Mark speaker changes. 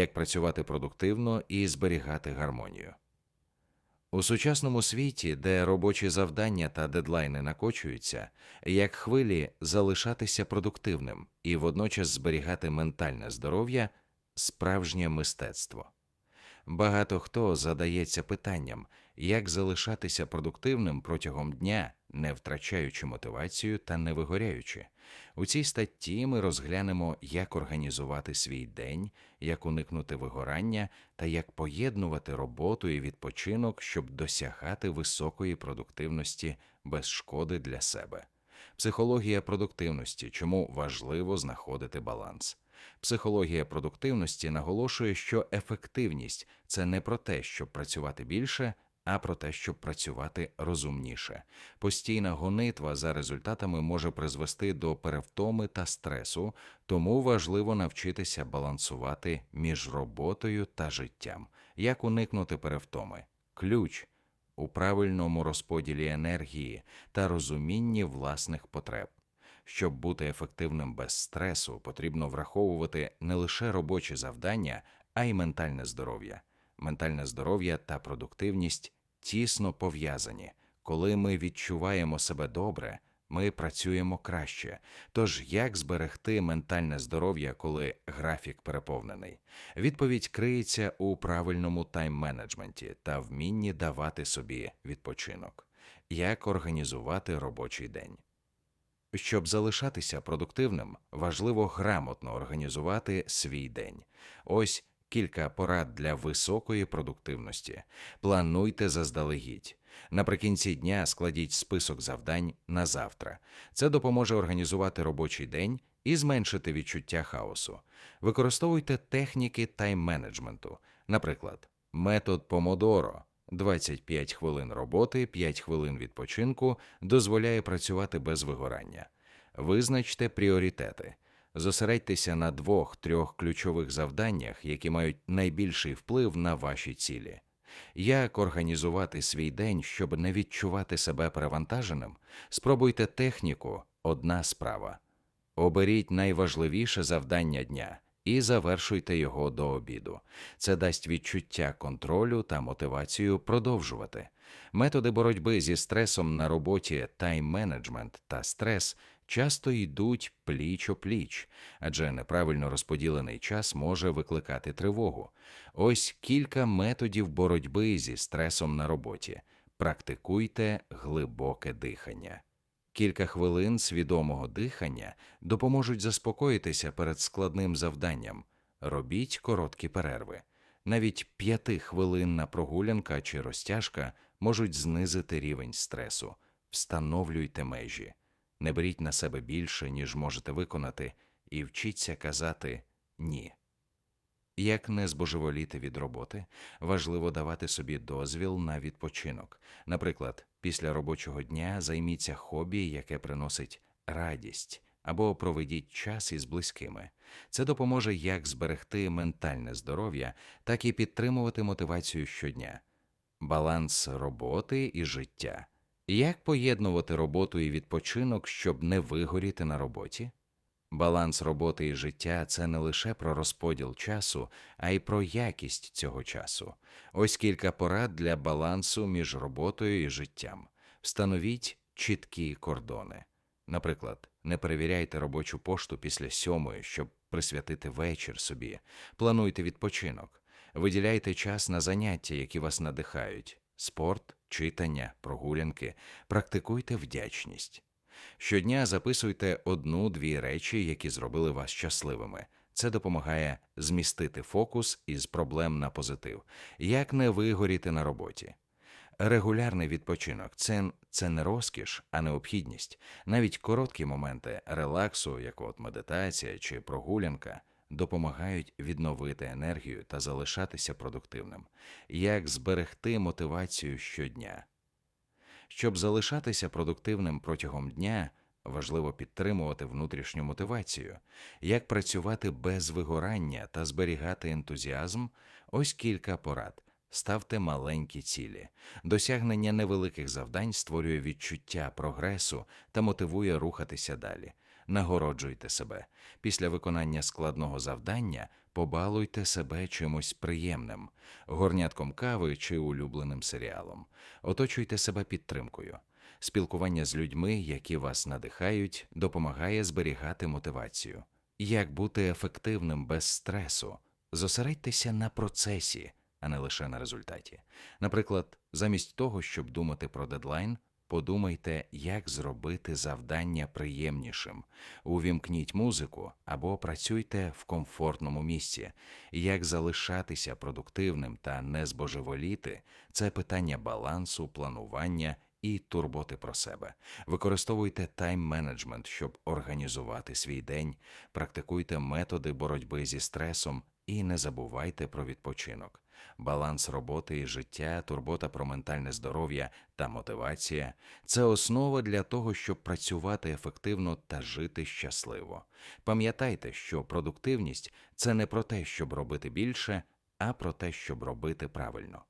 Speaker 1: як працювати продуктивно і зберігати гармонію. У сучасному світі, де робочі завдання та дедлайни накочуються, як хвилі залишатися продуктивним і водночас зберігати ментальне здоров'я справжнє мистецтво. Багато хто задається питанням, як залишатися продуктивним протягом дня, не втрачаючи мотивацію та не вигоряючи. У цій статті ми розглянемо, як організувати свій день, як уникнути вигорання та як поєднувати роботу і відпочинок, щоб досягати високої продуктивності без шкоди для себе. Психологія продуктивності, чому важливо знаходити баланс. Психологія продуктивності наголошує, що ефективність це не про те, щоб працювати більше, а про те, щоб працювати розумніше. Постійна гонитва за результатами може призвести до перевтоми та стресу, тому важливо навчитися балансувати між роботою та життям. Як уникнути перевтоми? Ключ у правильному розподілі енергії та розумінні власних потреб. Щоб бути ефективним без стресу, потрібно враховувати не лише робочі завдання, а й ментальне здоров'я. Ментальне здоров'я та продуктивність тісно пов'язані. Коли ми відчуваємо себе добре, ми працюємо краще. Тож як зберегти ментальне здоров'я, коли графік переповнений? Відповідь криється у правильному тайм-менеджменті та вмінні давати собі відпочинок. Як організувати робочий день? Щоб залишатися продуктивним, важливо грамотно організувати свій день. Ось кілька порад для високої продуктивності. Плануйте заздалегідь. Наприкінці дня складіть список завдань на завтра. Це допоможе організувати робочий день і зменшити відчуття хаосу. Використовуйте техніки тайм-менеджменту, наприклад, метод Помодоро. 25 хвилин роботи, 5 хвилин відпочинку дозволяє працювати без вигорання. Визначте пріоритети. Зосередьтеся на двох-трьох ключових завданнях, які мають найбільший вплив на ваші цілі. Як організувати свій день, щоб не відчувати себе перевантаженим? Спробуйте техніку одна справа. Оберіть найважливіше завдання дня і завершуйте його до обіду. Це дасть відчуття контролю та мотивацію продовжувати. Методи боротьби зі стресом на роботі, тайм-менеджмент та стрес часто йдуть пліч о пліч, адже неправильно розподілений час може викликати тривогу. Ось кілька методів боротьби зі стресом на роботі. Практикуйте глибоке дихання. Кілька хвилин свідомого дихання допоможуть заспокоїтися перед складним завданням. Робіть короткі перерви. Навіть п'ятихвилинна прогулянка чи розтяжка можуть знизити рівень стресу. Встановлюйте межі, не беріть на себе більше, ніж можете виконати, і вчіться казати ні. Як не збожеволіти від роботи, важливо давати собі дозвіл на відпочинок. Наприклад, після робочого дня займіться хобі, яке приносить радість, або проведіть час із близькими. Це допоможе як зберегти ментальне здоров'я, так і підтримувати мотивацію щодня, баланс роботи і життя. Як поєднувати роботу і відпочинок, щоб не вигоріти на роботі? Баланс роботи і життя це не лише про розподіл часу, а й про якість цього часу. Ось кілька порад для балансу між роботою і життям. Встановіть чіткі кордони. Наприклад, не перевіряйте робочу пошту після сьомої, щоб присвятити вечір собі. Плануйте відпочинок, виділяйте час на заняття, які вас надихають спорт, читання, прогулянки, практикуйте вдячність. Щодня записуйте одну-дві речі, які зробили вас щасливими. Це допомагає змістити фокус із проблем на позитив, як не вигоріти на роботі. Регулярний відпочинок це, це не розкіш, а необхідність. Навіть короткі моменти релаксу, як от медитація чи прогулянка, допомагають відновити енергію та залишатися продуктивним, як зберегти мотивацію щодня. Щоб залишатися продуктивним протягом дня, важливо підтримувати внутрішню мотивацію, як працювати без вигорання та зберігати ентузіазм. Ось кілька порад. Ставте маленькі цілі. Досягнення невеликих завдань створює відчуття прогресу та мотивує рухатися далі. Нагороджуйте себе. Після виконання складного завдання побалуйте себе чимось приємним, горнятком кави чи улюбленим серіалом. Оточуйте себе підтримкою. Спілкування з людьми, які вас надихають, допомагає зберігати мотивацію. Як бути ефективним без стресу? Зосередьтеся на процесі, а не лише на результаті. Наприклад, замість того, щоб думати про дедлайн, подумайте, як зробити завдання приємнішим. Увімкніть музику або працюйте в комфортному місці. Як залишатися продуктивним та не збожеволіти це питання балансу, планування і турботи про себе. Використовуйте тайм-менеджмент, щоб організувати свій день, практикуйте методи боротьби зі стресом і не забувайте про відпочинок. Баланс роботи і життя, турбота про ментальне здоров'я та мотивація це основа для того, щоб працювати ефективно та жити щасливо. Пам'ятайте, що продуктивність це не про те, щоб робити більше, а про те, щоб робити правильно.